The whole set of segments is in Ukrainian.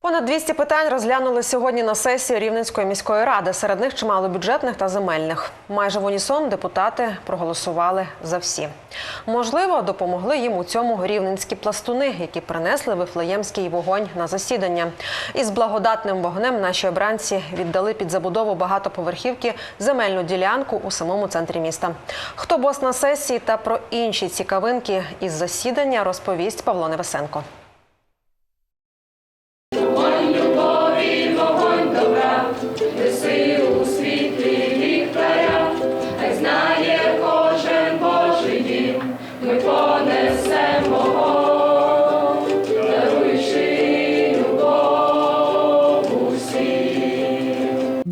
Понад 200 питань розглянули сьогодні на сесії Рівненської міської ради. Серед них чимало бюджетних та земельних. Майже в унісон депутати проголосували за всі. Можливо, допомогли їм у цьому рівненські пластуни, які принесли вифлеємський вогонь на засідання. Із благодатним вогнем наші обранці віддали під забудову багатоповерхівки земельну ділянку у самому центрі міста. Хто бос на сесії та про інші цікавинки із засідання розповість Павло Невесенко.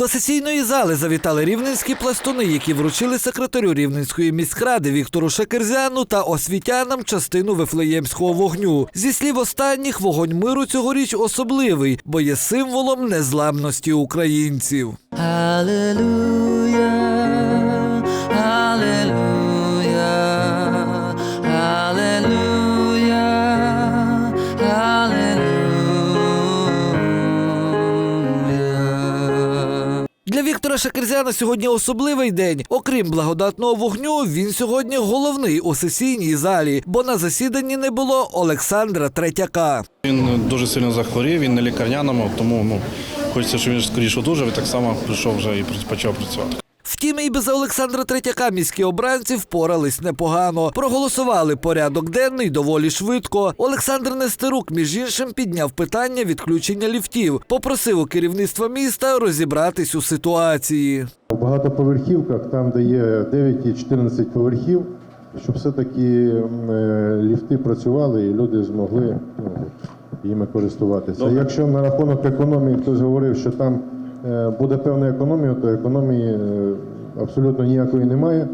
Сесійної зали завітали рівненські пластуни, які вручили секретарю Рівненської міськради Віктору Шекерзяну та освітянам частину вифлеємського вогню. Зі слів останніх, вогонь миру цьогоріч особливий, бо є символом незламності українців. Алелуя, Віктора Шакерзяна сьогодні особливий день. Окрім благодатного вогню, він сьогодні головний у сесійній залі, бо на засіданні не було Олександра Третяка. Він дуже сильно захворів, він на лікарняному, тому ну, хочеться, щоб він скоріше одужав і так само прийшов вже і почав працювати. Втім, і без Олександра Третяка міські обранці впорались непогано. Проголосували порядок денний доволі швидко. Олександр Нестерук, між іншим, підняв питання відключення ліфтів. Попросив у керівництва міста розібратись у ситуації. У багатоповерхівках, там, де є 9 і 14 поверхів, щоб все-таки е, ліфти працювали і люди змогли ну, їми користуватися. Якщо на рахунок економії хтось говорив, що там е, буде певна економія, то економії е, абсолютно ніякої немає.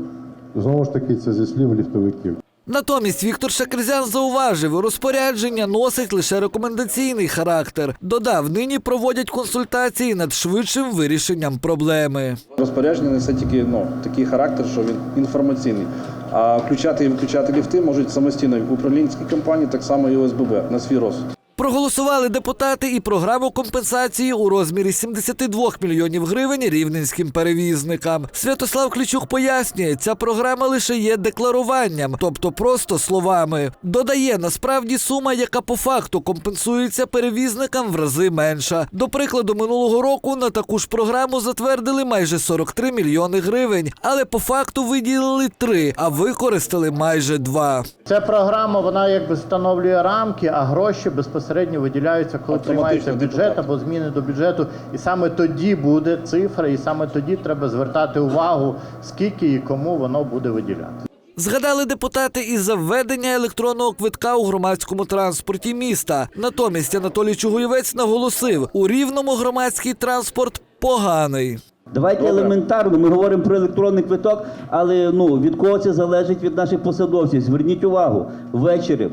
Знову ж таки, це зі слів ліфтовиків. Натомість Віктор Шакерзян зауважив, розпорядження носить лише рекомендаційний характер. Додав, нині проводять консультації над швидшим вирішенням проблеми. Розпорядження несе тільки ну, такий характер, що він інформаційний. А включати і виключати ліфти можуть самостійно в управлінській компанії, так само і ОСББ на свій розсуд. Проголосували депутати і програму компенсації у розмірі 72 мільйонів гривень рівненським перевізникам. Святослав Клічук пояснює, ця програма лише є декларуванням, тобто просто словами. Додає, насправді сума, яка по факту компенсується перевізникам в рази менша. До прикладу, минулого року на таку ж програму затвердили майже 43 мільйони гривень, але по факту виділили 3, а використали майже 2. Ця програма вона якби встановлює рамки, а гроші безпосередньо виділяються, коли приймається бюджет або зміни до бюджету. І саме тоді буде цифра, і саме тоді треба звертати увагу, скільки і кому воно буде виділяти. Згадали депутати і за введення електронного квитка у громадському транспорті міста. Натомість Анатолій Чугуєвець наголосив, у рівному громадський транспорт поганий. Давайте елементарно, ми говоримо про електронний квиток, але ну від кого це залежить від наших посадовців. Зверніть увагу, ввечері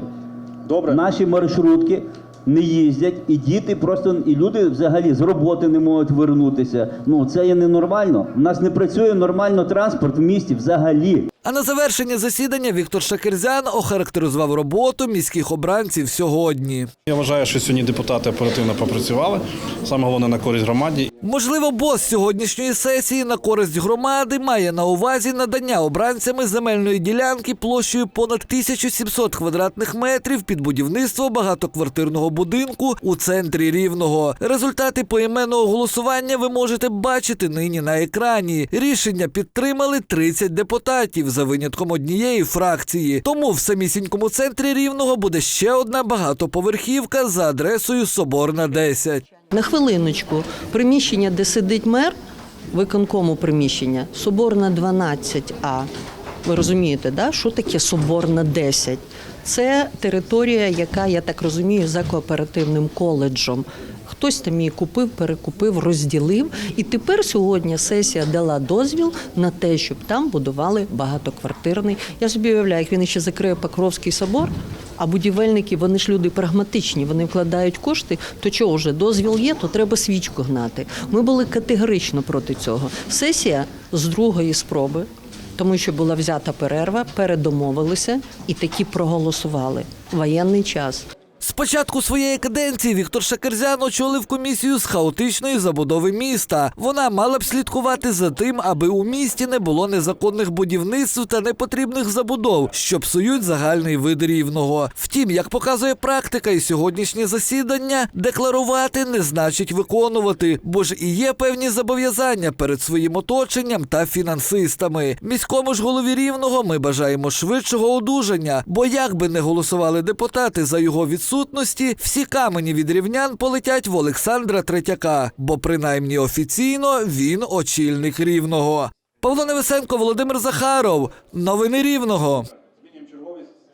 Добре. наші маршрутки не їздять, і діти просто і люди взагалі з роботи не можуть вернутися. Ну це є ненормально. У нас не працює нормально транспорт в місті взагалі. А на завершення засідання Віктор Шакерзян охарактеризував роботу міських обранців сьогодні. Я вважаю, що сьогодні депутати оперативно попрацювали. Саме головне на користь громаді. Можливо, бос сьогоднішньої сесії на користь громади має на увазі надання обранцями земельної ділянки площею понад 1700 квадратних метрів під будівництво багатоквартирного будинку у центрі Рівного. Результати поіменного голосування ви можете бачити нині на екрані. Рішення підтримали 30 депутатів за винятком однієї фракції. Тому в самісінькому центрі Рівного буде ще одна багатоповерхівка за адресою Соборна 10. На хвилиночку, приміщення, де сидить мер, виконкому приміщення, Соборна 12А. Ви розумієте, да? що таке Соборна 10? Це територія, яка, я так розумію, за кооперативним коледжем. Хтось там її купив, перекупив, розділив. І тепер сьогодні сесія дала дозвіл на те, щоб там будували багатоквартирний. Я собі уявляю, як він ще закриє Покровський собор, а будівельники, вони ж люди прагматичні, вони вкладають кошти. То чого вже дозвіл є, то треба свічку гнати. Ми були категорично проти цього. Сесія з другої спроби, тому що була взята перерва, передомовилися і такі проголосували. Воєнний час. З початку своєї каденції Віктор Шакерзян очолив комісію з хаотичної забудови міста. Вона мала б слідкувати за тим, аби у місті не було незаконних будівництв та непотрібних забудов, що псують загальний вид рівного. Втім, як показує практика і сьогоднішнє засідання, декларувати не значить виконувати, бо ж і є певні зобов'язання перед своїм оточенням та фінансистами. Міському ж голові рівного ми бажаємо швидшого одужання, бо як би не голосували депутати за його відсутності, всі камені від рівнян полетять в Олександра Третяка, бо принаймні офіційно він очільник рівного. Павло Невесенко, Володимир Захаров. Новини Рівного.